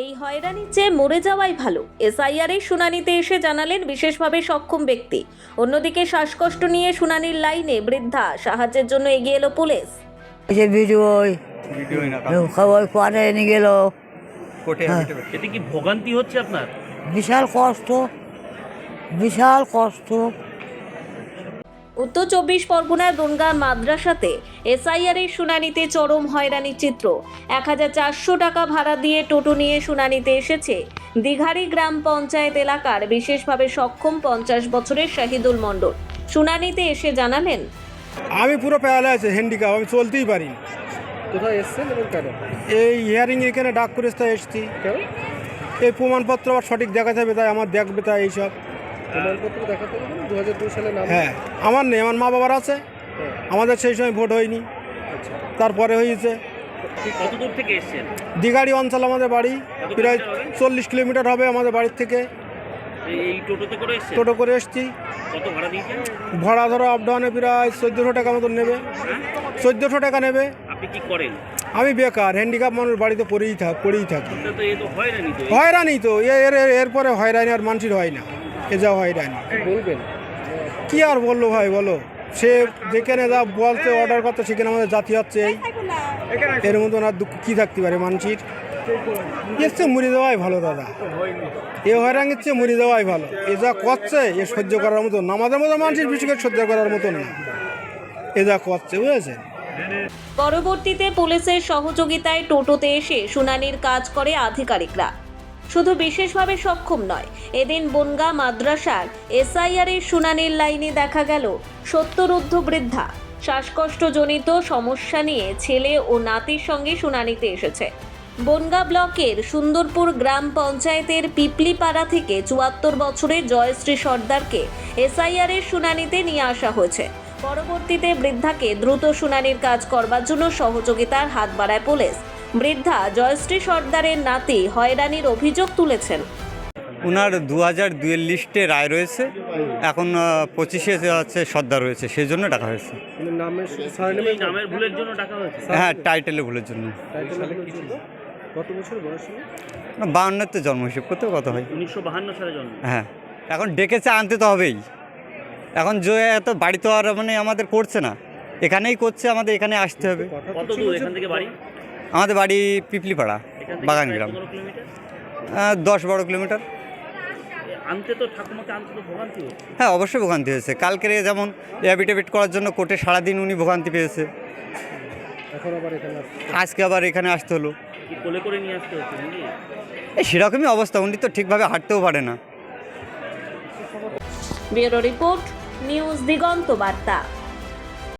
এই হয়রানির চেয়ে মরে যাওয়াই ভালো। এসআইআর শুনানিতে এসে জানালেন বিশেষভাবে সক্ষম ব্যক্তি। অন্যদিকে শ্বাসকষ্ট নিয়ে শুনানির লাইনে বৃদ্ধা সাহায্যের জন্য এগিয়ে এলো পুলিশ। এই যে ভিডিও খবর পরে নিয়ে গেল? কোর্টে এতে কি ভোগান্তি হচ্ছে আপনার? বিশাল কষ্ট বিশাল কষ্ট। উত্তর চব্বিশ পরগনার বনগা মাদ্রাসাতে এসআইআর এর শুনানিতে চরম হয়রানির চিত্র। এক হাজার চারশো টাকা ভাড়া দিয়ে টোটো নিয়ে শুনানিতে এসেছে দিঘারি গ্রাম পঞ্চায়েত এলাকার বিশেষভাবে সক্ষম পঞ্চাশ বছরের শাহিদুল মণ্ডল। শুনানিতে এসে জানালেন আমি পুরো পেয়ালে আছে হ্যান্ডিক্যাপ আমি চলতেই পারি। কোথায় এসছেন এবং কেন? এই হিয়ারিং এখানে ডাক করে এসছি। এই প্রমাণপত্র আবার সঠিক দেখা যাবে তাই আমার দেখবে তাই এইসব। হ্যাঁ আমার নেই আমার মা বাবার আছে। হ্যাঁ, আমাদের সেই সময় ভোট হয়নি। আচ্ছা। তারপরে হয়েছে। দিঘাড়ি অঞ্চল আমাদের বাড়ি। প্রায় চল্লিশ কিলোমিটার হবে আমাদের বাড়ির থেকে। এই এই টোটোতে করে এসেছেন? টোটো করে এসছি। ভাড়া ধরো আপ ডাউনে প্রায় চোদ্দোশো টাকা মতন নেবে। চোদ্দোশো টাকা নেবে। আপনি কি করেন? আমি বেকার হ্যান্ডিক্যাপ মানুষ বাড়িতে পড়েই থাক পড়েই থাকি। এটা তো এ তো হয়রানি তো এর- এরপরে হয়রানি আর মানুষের হয় না। এ যা হয়রানি কি বলবেন। কি আর বলল ভাই বলো? সে যেখানে যা বলতে অর্ডার করতে সেখানে আমাদের জাতি হচ্ছে এই। এর মতন আর দুঃখ কী থাকতে পারে মানুষের এর চেয়ে মুড়ি দেওয়াই ভালো দাদা। এ হয়রানির চেয়ে মুড়ি দেওয়াই ভালো। এ যা করছে এ সহ্য করার মতন না। আমাদের মতো মানুষের বিষয়কে সহ্য করার মতন না। এ যা করছে বুঝেছেন? পরবর্তীতে পুলিশের সহযোগিতায় টোটোতে এসে শুনানির কাজ করে আধিকারিকরা। শুধু বিশেষভাবে সক্ষম নয়, এদিন বনগা মাদ্রাসার এসআইআর এর শুনানির লাইনে দেখা গেল সত্তরুদ্ধ বৃদ্ধা। শ্বাসকষ্টজনিত সমস্যা নিয়ে ছেলে ও নাতির সঙ্গে শুনানিতে এসেছে। বনগা ব্লকের সুন্দরপুর গ্রাম পঞ্চায়েতের পিপলিপাড়া থেকে চুয়াত্তর বছরের জয়শ্রী সর্দারকে এসআইআর এর শুনানিতে নিয়ে আসা হয়েছে। পরবর্তীতে বৃদ্ধাকে দ্রুত শুনানির কাজ করবার জন্য সহযোগিতার হাত বাড়ায় পুলিশ। বৃদ্ধা জয়শ্রী সর্দারের নাতি হয়রানির অভিযোগ তুলেছেন। ওনার দু হাজার দুয়ের লিস্টে রায় রয়েছে। এখন পঁচিশে হচ্ছে সর্দার রয়েছে সেই জন্য ডাকা হয়েছে। হ্যাঁ টাইটেলে ভুলের জন্য। টাইটেল কি কত বছর বয়স ছিল জন্ম হিসেব করতে কত হয়। উনিশশো বাহান্ন সালে জন্ম। হ্যাঁ এখন ডেকেছে আনতে তো হবেই। এখন যে এত বাড়ি তো আর মানে আমাদের করছে না। এখানেই করছে আমাদের এখানে আসতে হবে। কত দূর এখান থেকে বাড়ি? আমাদের বাড়ি পিপলিপাড়া বাগান গ্রাম। দশ বারো কিলোমিটার। আনতে তো ঠাকুমাকে আনতে তো ভোগান্তি হ্যাঁ অবশ্যই ভোগান্তি হয়েছে। কালকে যেমন অ্যাফিডেভিট করার জন্য কোর্টে সারাদিন উনি ভোগান্তি পেয়েছে। আজকে আবার এখানে আসতে হলো। কোলে করে নিয়ে আসতে হচ্ছে এই সেরকমই অবস্থা উনি তো ঠিকভাবে হাঁটতেও পারে না। ব্যুরো রিপোর্ট নিউজ দিগন্ত বার্তা।